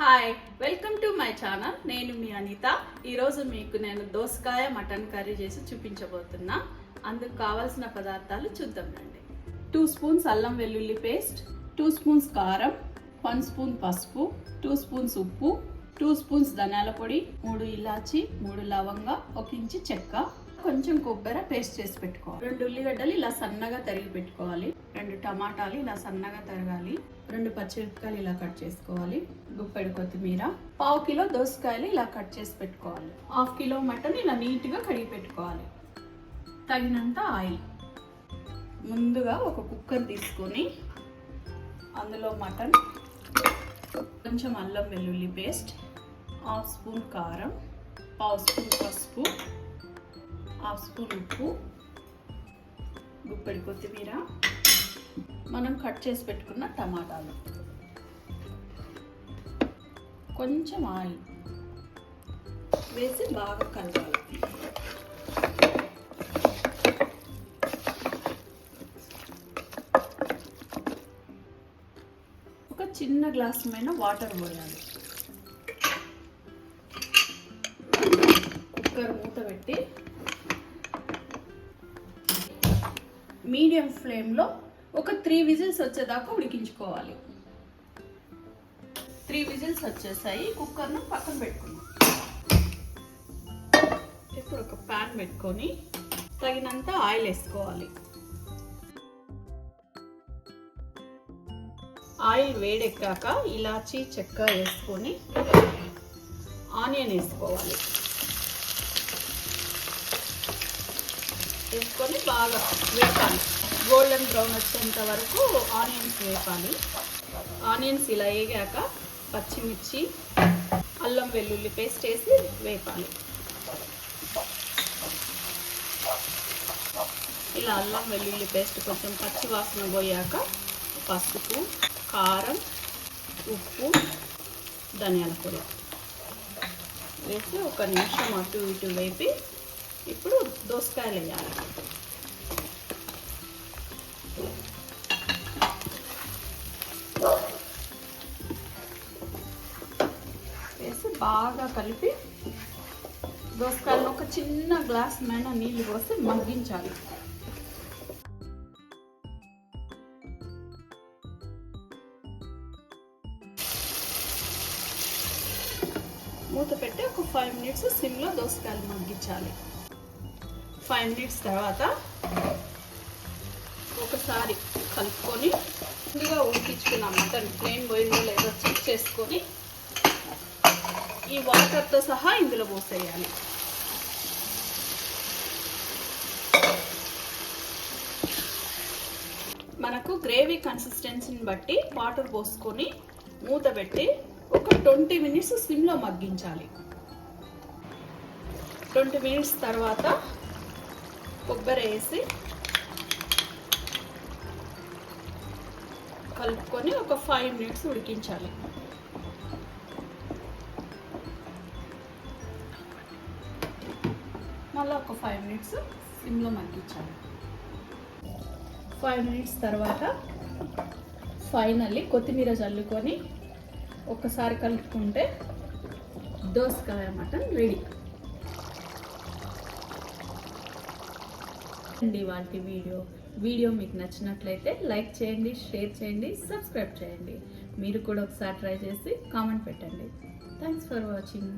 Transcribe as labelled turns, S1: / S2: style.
S1: Hi welcome to my channel నేను మీ అనిత. ఈరోజు మీకు నేను దోసకాయ మటన్ కర్రీ చేసి చూపించబోతున్నా. అందుకు కావాల్సిన పదార్థాలు చూద్దాం రండి. టూ స్పూన్స్ అల్లం వెల్లుల్లి పేస్ట్ టూ స్పూన్స్ కారం వన్ స్పూన్ పసుపు టూ స్పూన్స్ ఉప్పు టూ స్పూన్స్ ధనియాల పొడి మూడు ఇలాచి మూడు లవంగ ఒక ఇంచు చెక్క. కొంచెం కొబ్బరి పేస్ట్ చేసి పెట్టుకోవాలి. రెండు ఉల్లిగడ్డలు ఇలా సన్నగా తరిగి పెట్టుకోవాలి. రెండు టమాటాలు ఇలా సన్నగా తరగాలి. రెండు పచ్చిమిరపకాయలు ఇలా కట్ చేసుకోవాలి. గుప్పెడు కొత్తిమీర పావు కిలో దోసకాయలు ఇలా కట్ చేసి పెట్టుకోవాలి. హాఫ్ కిలో మటన్ ఇలా నీట్గా కడిగి పెట్టుకోవాలి. తగినంత ఆయిల్. ముందుగా ఒక కుక్కర్ తీసుకొని అందులో మటన్ కొంచెం అల్లం వెల్లుల్లి పేస్ట్ హాఫ్ స్పూన్ కారం పావు స్పూన్ పసుపు హాఫ్ స్పూన్ ఉప్పు గుప్పెడి కొత్తిమీర. మనం కట్ చేసి పెట్టుకున్న టమాటాలు. కొంచెం ఆయిల్ వేసి బాగా కలపాలి. ఒక చిన్న గ్లాస్ పైన వాటర్ పోయాలి. కుక్కర్ మూత పెట్టి మీడియం ఫ్లేమ్లో ఒక త్రీ విజిల్స్ వచ్చేదాకా ఉడికించుకోవాలి. త్రీ విజిల్స్ వచ్చేసాయి. కుక్కర్ను పక్కన పెట్టుకున్నాం ఇప్పుడు ఒక ప్యాన్ పెట్టుకొని తగినంత ఆయిల్ వేసుకోవాలి. ఆయిల్ వేడెక్కాక ఇలాచీ చెక్క వేసుకొని ఆనియన్ వేసుకోవాలి. వేసుకొని బాగా వేపాలి. గోల్డెన్ బ్రౌన్ వచ్చేంత వరకు ఆనియన్స్ వేపాలి. ఆనియన్స్ ఇలా వేగాక పచ్చిమిర్చి అల్లం వెల్లుల్లి పేస్ట్ వేసి వేపాలి. ఇలా అల్లం వెల్లుల్లి పేస్ట్ కొంచెం పచ్చి వాసన పోయాక పసుపు కారం ఉప్పు ధనియాల పొడి వేసి ఒక నిమిషం అటు ఇటు వేపి ఇప్పుడు దోసకాయలు వేయాలి. బాగా కలిపి దోసకాయలను ఒక చిన్న గ్లాస్ మీద నీళ్ళు పోసి మగ్గించాలి. మూత పెట్టి ఒక ఫైవ్ మినిట్స్ సిమ్లో దోసకాయలు మగ్గించాలి. ఫైవ్ మినిట్స్ తర్వాత ఒకసారి కలుపుకొని ముందుగా ఉడికించుకున్నాం మటన్ ప్లేన్ పోయిందో లేదో చెక్ చేసుకొని ఈ వాటర్తో సహా ఇందులో పోసేయాలి. మనకు గ్రేవీ కన్సిస్టెన్సీని బట్టి వాటర్ పోసుకొని మూత పెట్టి ఒక ట్వంటీ మినిట్స్ సిమ్లో మగ్గించాలి. ట్వంటీ మినిట్స్ తర్వాత కొబ్బరి వేసి కలుపుకొని ఒక ఫైవ్ మినిట్స్ ఉడికించాలి. మళ్ళీ ఒక ఫైవ్ మినిట్స్ సిమ్లో మగ్గించాలి. ఫైవ్ మినిట్స్ తర్వాత ఫైనల్లీ కొత్తిమీర చల్లుకొని ఒక్కసారి కలుపుకుంటే దోసకాయ మటన్ రెడీ అండి వాటి వీడియో. వీడియో మీకు నచ్చినట్లయితే లైక్ చేయండి షేర్ చేయండి సబ్స్క్రైబ్ చేయండి. మీరు కూడా ఒకసారి ట్రై చేసి కామెంట్ పెట్టండి. Thanks for watching